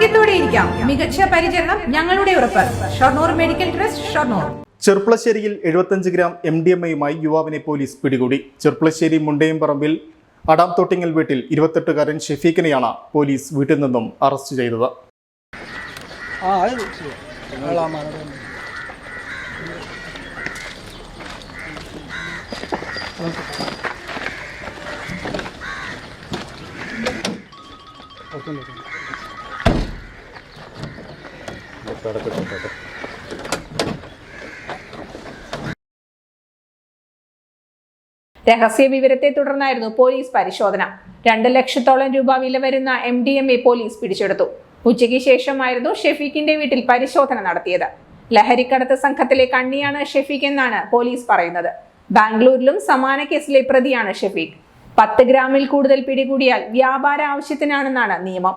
ആരോഗ്യത്തോടെ ഇരിക്കാം. മികച്ച പരിചരണം ഞങ്ങളുടെ ഉറപ്പ്. Shoranur medical trust Shoranur. ചെർപ്പളശ്ശേരിയിൽ എഴുപത്തഞ്ച് ഗ്രാം എം ഡി എം എയുമായി യുവാവിനെ പോലീസ് പിടികൂടി. ചെർപ്പളശ്ശേരി മുണ്ടയംപറമ്പിൽ അടാം തോട്ടിങ്ങൽ വീട്ടിൽ ഇരുപത്തെട്ടുകാരൻ ഷെഫീഖിനെയാണ് പോലീസ് വീട്ടിൽ നിന്നും അറസ്റ്റ് ചെയ്തത്. ആ ഓക്കെ. രഹസ്യ വിവരത്തെ തുടർന്നായിരുന്നു പോലീസ് പരിശോധന. രണ്ട് ലക്ഷത്തോളം രൂപ വില വരുന്ന M D M A police പിടിച്ചെടുത്തു. ഉച്ചയ്ക്ക് ശേഷമായിരുന്നു ഷെഫീഖിന്റെ വീട്ടിൽ പരിശോധന നടത്തിയത്. ലഹരിക്കടത്ത് സംഘത്തിലെ കണ്ണിയാണ് ഷെഫീഖ് എന്നാണ് പോലീസ് പറയുന്നത്. ബാംഗ്ലൂരിലും സമാന കേസിലെ പ്രതിയാണ് ഷെഫീഖ്. പത്ത് ഗ്രാമിൽ കൂടുതൽ പിടികൂടിയാൽ വ്യാപാര ആവശ്യത്തിനാണെന്നാണ് നിയമം.